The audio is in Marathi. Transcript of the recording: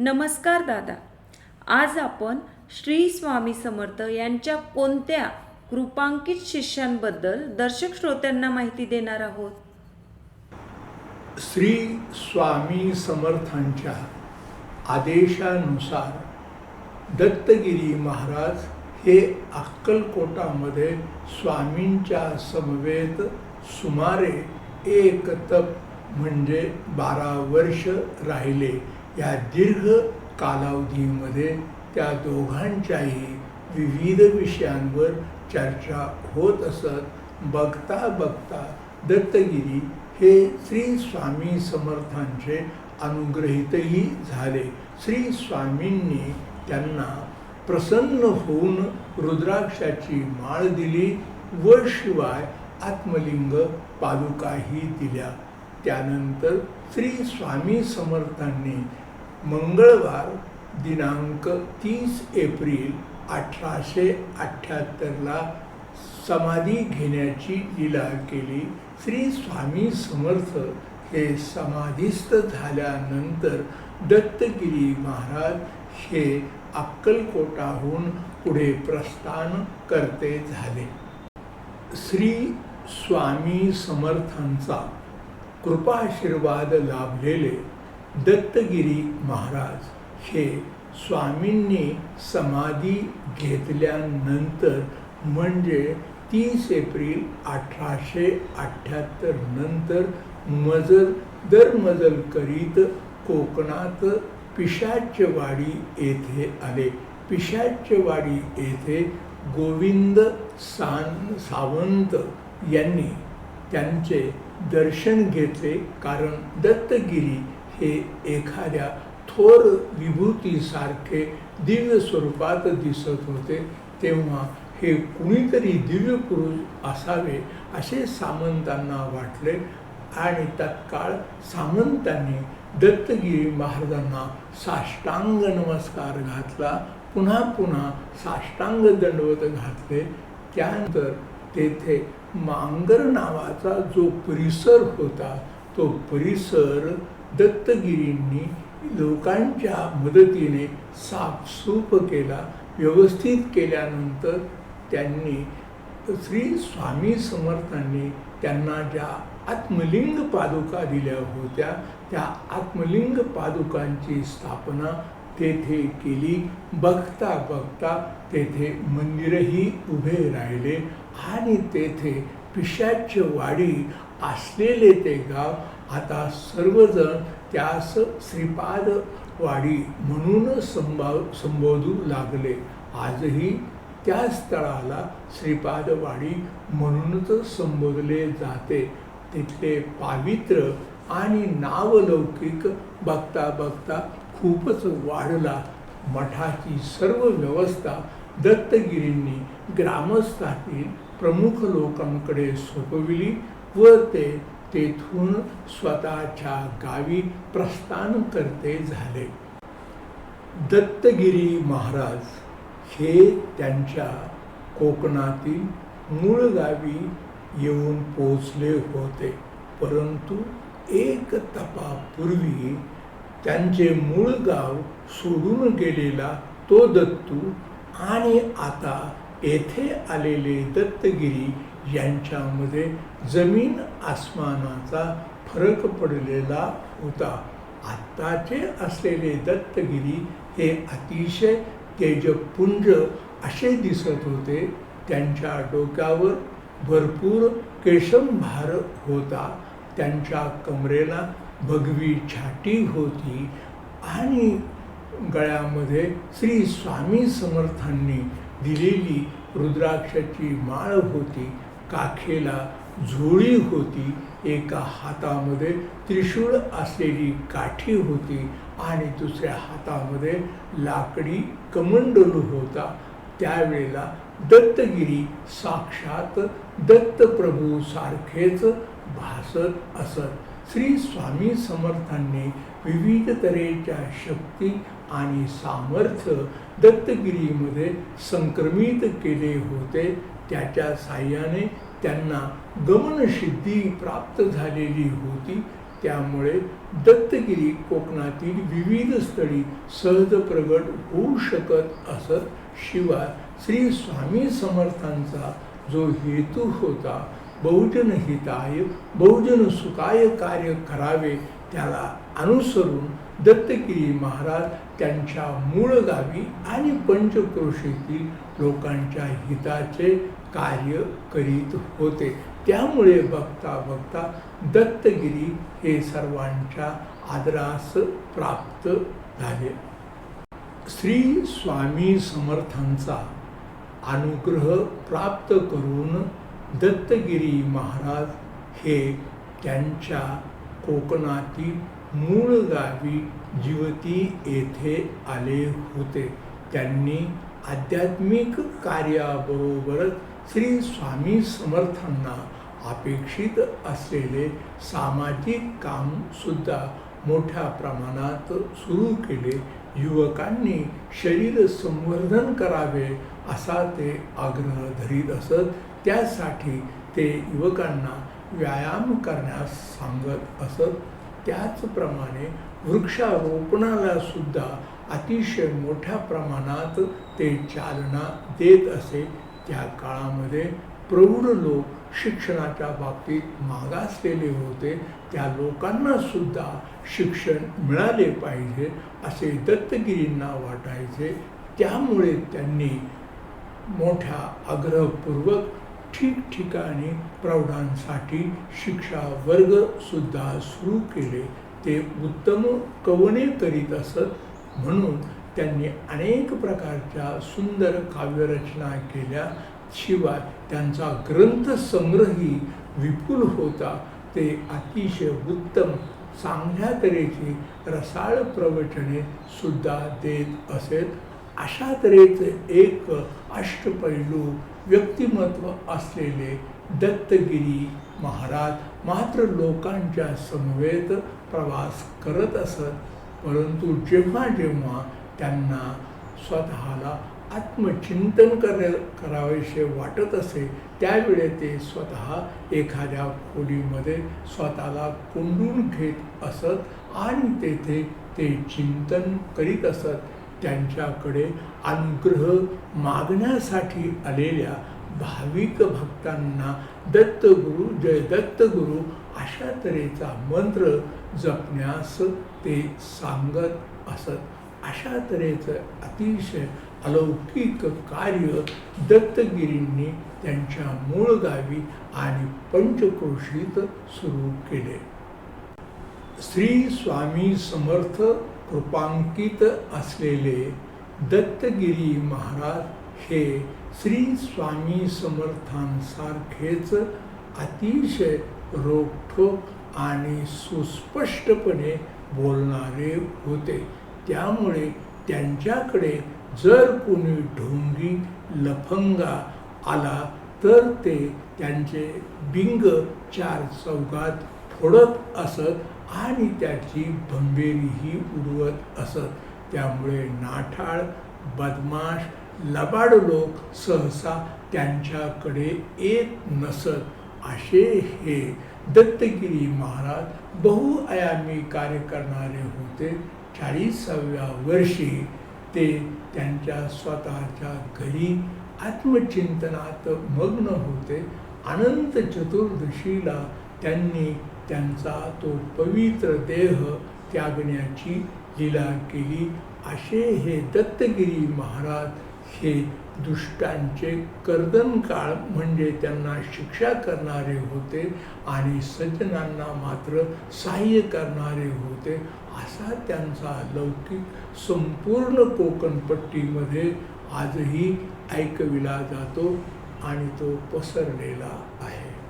नमस्कार दादा. आज आपण श्री स्वामी समर्थ यांच्या कोणत्या कृपांकित शिष्यांबद्दल दर्शक श्रोत्यांना माहिती देणार आहोत? श्री स्वामी समर्थांच्या आदेशानुसार दत्तगिरी महाराज हे अक्कलकोटामध्ये स्वामींच्या समवेत सुमारे एक तप म्हणजे बारा वर्ष राहिले. या दीर्घ कालावधीमध्ये त्या दोघांच्याही विविध विषयांवर चर्चा होत असत. बघता बघता दत्तगिरी हे श्री स्वामी समर्थांचे अनुग्रहितही झाले. श्री स्वामींनी त्यांना प्रसन्न होऊन रुद्राक्षाची माळ दिली व शिवाय आत्मलिंग पादुकाही दिल्या. त्यानंतर श्री स्वामी समर्थांनी मंगळवार दिनांक तीस एप्रिल अठराशे अठ्ठ्याहत्तरला समाधी घेण्याची लिला केली. श्री स्वामी समर्थ हे समाधीस्थ झाल्यानंतर दत्तगिरी महाराज हे अक्कलकोटाहून पुढे प्रस्थान करते झाले. श्री स्वामी समर्थांचा कृपाशीर्वाद लाभलेले दत्तगिरी महाराज हे स्वामींनी समाधी घेतल्यानंतर म्हणजे तीस एप्रिल अठराशे अठ्ठ्याहत्तर नंतर मजल दर मजल करीत कोकणात पिशाच्यवाडी येथे आले. पिशाच्यवाडी येथे गोविंद सान सावंत यांनी त्यांचे दर्शन घेतले. कारण दत्तगिरी हे एखाद्या थोर विभूतीसारखे दिव्य स्वरूपात दिसत होते तेव्हा हे कुणीतरी दिव्य पुरुष असावे असे सामंतांना वाटले आणि तत्काळ सामंतांनी दत्तगिरी महाराजांना साष्टांग नमस्कार घातला पुन्हा पुन्हा साष्टांग दंडवत घातले. त्यानंतर तेथे मांगर नावाचा जो परिसर होता तो परिसर दत्तगिरींनी लोकांच्या मदतीने साफसूप केला व्यवस्थित केल्यानंतर त्यांनी श्री स्वामी समर्थांनी त्यांना ज्या आत्मलिंग पादुका दिल्या होत्या त्या आत्मलिंग पादुकांची स्थापना तेथे केली. बघता बघता तेथे मंदिरही उभे राहिले आणि तेथे पिशाच्य वाडी असलेले ते गाव आता सर्वजण त्यास श्रीपाद वाडी म्हणून संभाव संबोधू लागले. आजही त्या स्थळाला श्रीपादवाडी म्हणूनच संबोधले जाते. तिथले पावित्र्य आणि नावलौकिक बघता बघता खूपच वाढला. मठाची सर्व व्यवस्था दत्तगिरींनी ग्रामस्थातील प्रमुख लोकांकडे सोपविली व ते तेथून स्वतःच्या गावी प्रस्थान करते झाले. दत्तगिरी महाराज हे त्यांच्या कोकणातील मूळ गावी येऊन पोचले होते. परंतु एक तपापूर्वी त्यांचे मूळ गाव सोडून गेलेला तो दत्तू आणि आता येथे आलेले दत्तगिरी यांच्यामध्ये जमीन आसमानाचा फरक पडलेला होता. आत्ताचे असलेले दत्तगिरी हे अतिशय तेजपुंज असे दिसत होते. त्यांच्या डोक्यावर भरपूर केशंभार होता. त्यांच्या कमरेला भगवी छाटी होती आणि गळ्यामध्ये श्री स्वामी समर्थांनी दिलेली रुद्राक्षाची माळ होती काखेला झोळी होती एका हातामध्ये त्रिशूळ असलेली काठी होती आणि दुसऱ्या हातामध्ये लाकडी कमंडलू होता. त्यावेळेला दत्तगिरी साक्षात दत्तप्रभू सारखेच भासत असत. श्री स्वामी समर्थांनी विविध तऱ्हेच्या शक्ती आणि सामर्थ्य दत्तगिरीमध्ये संक्रमित केले होते. त्याच्या साह्याने त्यांना गमनसिद्धी प्राप्त झालेली होती. त्यामुळे दत्तगिरी कोकणातील विविध स्थळी सहज प्रगट होऊ शकत असत. शिवाय श्री स्वामी समर्थांचा जो हेतू होता बहुजन हिताय बहुजन सुखाय कार्य करावे त्याला अनुसरून दत्तगिरी महाराज त्यांच्या मूळ गावी आणि पंचक्रोशीतील लोकांच्या हिताचे कार्य करीत होते. त्यामुळे बघता बघता दत्तगिरी हे सर्वांच्या आदरास प्राप्त झाले. श्री स्वामी समर्थांचा अनुग्रह प्राप्त करून दत्तगिरी महाराज हे त्यांच्या कोकणातील मूळ गावी जिवती येथे आले होते. त्यांनी आध्यात्मिक कार्याबरोबरच श्री स्वामी समर्थांना अपेक्षित असलेले सामाजिक काम सुद्धा मोठ्या प्रमाणात सुरू केले. युवकांनी शरीर संवर्धन करावे असा ते आग्रह धरीत असत. त्यासाठी ते युवकांना व्यायाम करण्यास सांगत असत. त्याचप्रमाणे वृक्षारोपणाला सुद्धा अतिशय मोठ्या प्रमाणात ते चालना देत असे. त्या काळामध्ये प्रौढ लोक शिक्षणाच्या बाबतीत मागासलेले होते. त्या लोकांना सुद्धा शिक्षण मिळाले पाहिजे असे दत्तगिरींना वाटायचे. त्यामुळे त्यांनी मोठ्या आग्रहपूर्वक ठिकठिकाणी प्रौढांसाठी शिक्षा वर्ग सुद्धा सुरू केले. ते उत्तम कवने करीत असत म्हणून त्यांनी अनेक प्रकारच्या सुंदर काव्यरचना केल्या. शिवाय त्यांचा ग्रंथसंग्रही विपुल होता. ते अतिशय उत्तम चांगल्या तऱ्हेची रसाळ प्रवचने सुद्धा देत असेत. अशा तऱ्हेचे एक अष्टपैलू व्यक्तिमत्व असलेले दत्तगिरी महाराज मात्र लोकांच्या समवेत प्रवास करत असत. परंतु जेव्हा जेव्हा त्यांना स्वतःला आत्मचिंतन कर करावेसे वाटत असे त्यावेळे ते स्वतः एखाद्या खोलीमध्ये स्वतःला कोंडून घेत असत आणि तेथे ते चिंतन करीत असत. त्यांच्याकडे अनुग्रह मागण्यासाठी आलेल्या भाविक भक्तांना दत्तगुरु जय दत्तगुरु अशा तऱ्हेचा मंत्र जपण्यास ते सांगत असत. अशा तऱ्हेचं अतिशय अलौकिक कार्य दत्तगिरींनी त्यांच्या मूळ गावी आणि पंचक्रोशीत सुरू केले. श्री स्वामी समर्थ कृपांकित असलेले दत्तगिरी महाराज हे श्री स्वामी समर्थांसारखेच अतिशय रोखठोक आणि सुस्पष्टपणे बोलणारे होते. त्यामुळे त्यांच्याकडे जर कोणी ढोंगी लफंगा आला तर ते त्यांचे बिंग चार चौकात फोडत असत आणि त्याची भंबेरीही उडवत असत. त्यामुळे नाठाळ बदमाश लबाड लोक सहसा त्यांच्याकडे येत नसत. असे हे दत्तगिरी महाराज बहुआयामी कार्य करणारे होते. चाळीसाव्या वर्षी ते त्यांच्या स्वतःच्या घरी आत्मचिंतनात मग्न होते. अनंत चतुर्दशीला त्यांनी त्यांचा तो पवित्र देह त्यागण्याची लीला केली. असे हे दत्तगिरी महाराज हे दुष्टांचे कर्दन काळ म्हणजे त्यांना शिक्षा करणारे होते आणि सज्जनांना मात्र सहाय्य करणारे होते. असा त्यांचा लौकिक संपूर्ण कोकणपट्टीमध्ये आजही ऐकविला जातो आणि तो पसरलेला आहे.